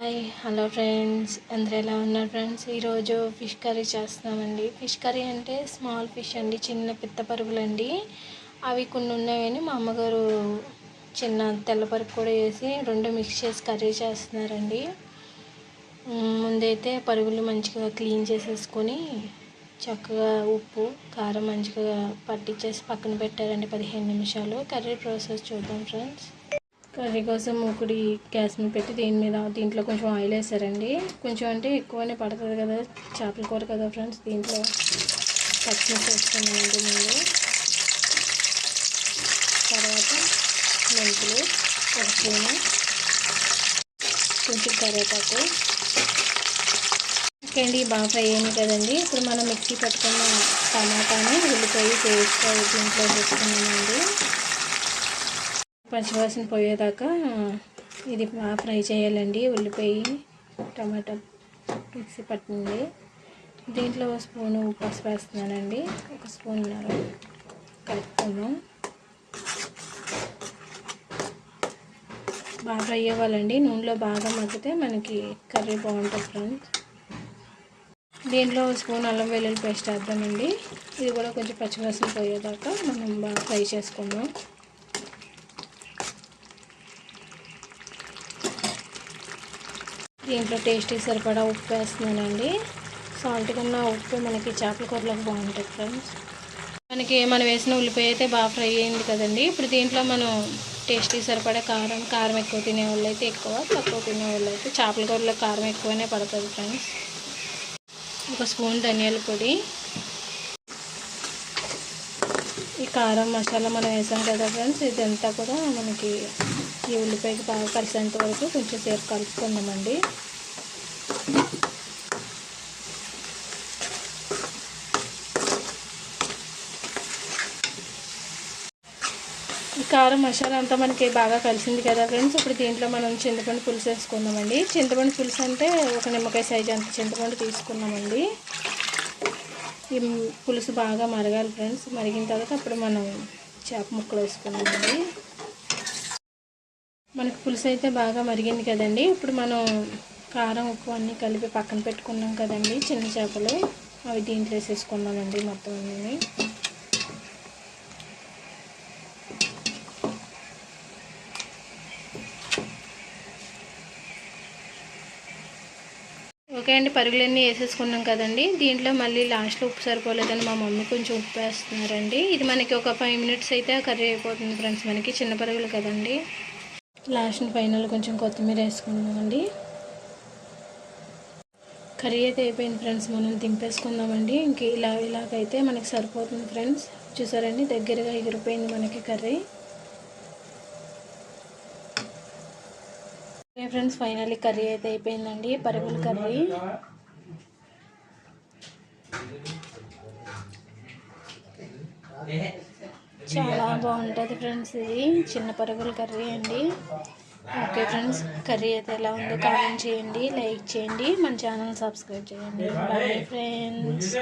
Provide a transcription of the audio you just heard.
Hi hello friends. అందరూ ఎలా ఉన్నారు ఫ్రెండ్స్? ఈరోజు ఫిష్ కర్రీ చేస్తున్నామండి. ఫిష్ కర్రీ అంటే స్మాల్ ఫిష్ అండి చిన్న పిత్త పరుగులు అండి అవి కొన్ని ఉన్నాయని మా అమ్మగారు చిన్న తెల్ల పరుపు కూడా వేసి రెండు మిక్స్ చేసి కర్రీ చేస్తున్నారండి. ముందైతే పరుగులు మంచిగా క్లీన్ చేసేసుకొని చక్కగా ఉప్పు కారం మంచిగా పట్టించేసి పక్కన పెట్టారండి పదిహేను నిమిషాలు. కర్రీ ప్రాసెస్ చూద్దాం ఫ్రెండ్స్. కర్రీ కోసం ఒకటి గ్యాస్ మీద పెట్టి దీని మీద దీంట్లో కొంచెం ఆయిల్ వేసారండి. కొంచెం అంటే ఎక్కువనే పడుతుంది కదా చేపల కూర కదా ఫ్రెండ్స్. దీంట్లో పచ్చిమిర్చి వేసుకున్నామండి ముందు తర్వాత మెంతులు ఒక స్పూను కొంచెం కరివేపాకు. అండి బాగా ఫ్రై అయింది కదండి. ఇప్పుడు మనం మిక్సీ పట్టుకున్న టమాటాని ఉల్లిపాయ పేస్ట్ దీంట్లో పెట్టుకున్నామండి పచ్చివాసన పోయేదాకా ఇది బాగా ఫ్రై చేయాలండి. ఉల్లిపాయ టమాటా మిక్సీ పట్టింది. దీంట్లో ఒక స్పూను పసుపు వేస్తున్నానండి. ఒక స్పూన్ కలుపుకుందాం. బాగా ఫ్రై అవ్వాలండి. నూనెలో బాగా మగ్గితే మనకి కర్రీ బాగుంటుంది ఫ్రెండ్స్. దీంట్లో స్పూన్ అల్లం వెల్లుల్లి పేస్ట్ వేద్దామండి. ఇది కూడా కొంచెం పచ్చివాసన పోయేదాకా మనం బాగా ఫ్రై చేసుకుందాం. దీంట్లో టేస్ట్కి సరిపడా ఉప్పు వేస్తున్నానండి. సాల్ట్ కన్నా ఉప్పు మనకి చేపల కూరలోకి బాగుంటుంది ఫ్రెండ్స్. మనకి మనం వేసిన ఉల్లిపాయ అయితే బాగా ఫ్రై అయింది కదండి. ఇప్పుడు దీంట్లో మనం టేస్ట్కి సరిపడే కారం కారం ఎక్కువ తినేవాళ్ళు అయితే ఎక్కువ తక్కువ తినేవాళ్ళు అయితే చేపల కూరలో కారం ఎక్కువనే పడుతుంది ఫ్రెండ్స్. ఒక స్పూన్ ధనియాల పొడి ఈ కారం మసాలా మనం వేసాం కదా ఫ్రెండ్స్ ఇదంతా కూడా మనకి ఈ ఉల్లిపాయకి బాగా కలిసేంత వరకు కొంచెం సేపు కలుపుకుందామండి. కారం మసాలా అంతా మనకి బాగా కలిసింది కదా ఫ్రెండ్స్ ఇప్పుడు దీంట్లో మనం చింతపండు పులుసు వేసుకుందామండి. చింతపండు పులుసు అంటే ఒక నిమ్మకాయ సైజు అంత చింతపండు తీసుకున్నామండి ఈ పులుసు బాగా మరగాలి ఫ్రెండ్స్. మరిగిన తర్వాత అప్పుడు మనం చేప ముక్కలు వేసుకున్నామండి మనకు పులుసు అయితే బాగా మరిగింది కదండి. ఇప్పుడు మనం కారం ఉప్పు అన్నీ కలిపి పక్కన పెట్టుకున్నాం కదండి చిన్న చేపలు. అవి దీంట్లో వేసేసుకున్నామండి మొత్తం అన్నీ. ఓకే అండి పరుగులన్నీ వేసేసుకున్నాం కదండి. దీంట్లో మళ్ళీ లాస్ట్లో ఉప్పు సరిపోలేదని మా మమ్మీ కొంచెం ఉప్పు వేస్తున్నారండి. ఇది మనకి ఒక ఫైవ్ మినిట్స్ అయితే కర్రీ అయిపోతుంది ఫ్రెండ్స్. మనకి చిన్న పరుగులు కదండి. లాస్ట్ ఫైనల్ కొంచెం కొత్తిమీర వేసుకుందామండి. కర్రీ అయితే అయిపోయింది ఫ్రెండ్స్. మనం దింపేసుకుందామండి. ఇంక ఇలా ఇలాగైతే మనకి సరిపోతుంది ఫ్రెండ్స్. చూసారండి దగ్గరగా ఎగిరిపోయింది మనకి curry. Okay friends finally curry అయితే అయిపోయిందండి. పరుగుల కర్రీ. చాలా బాగుంటుంది ఫ్రెండ్స్ ఇది. చిన్న పరుగుల కర్రీ అండి. ఓకే ఫ్రెండ్స్ కర్రీ అయితే ఎలా ఉందో కామెంట్ చేయండి లైక్ చేయండి. మన ఛానల్ సబ్స్క్రైబ్ చేయండి. Bye friends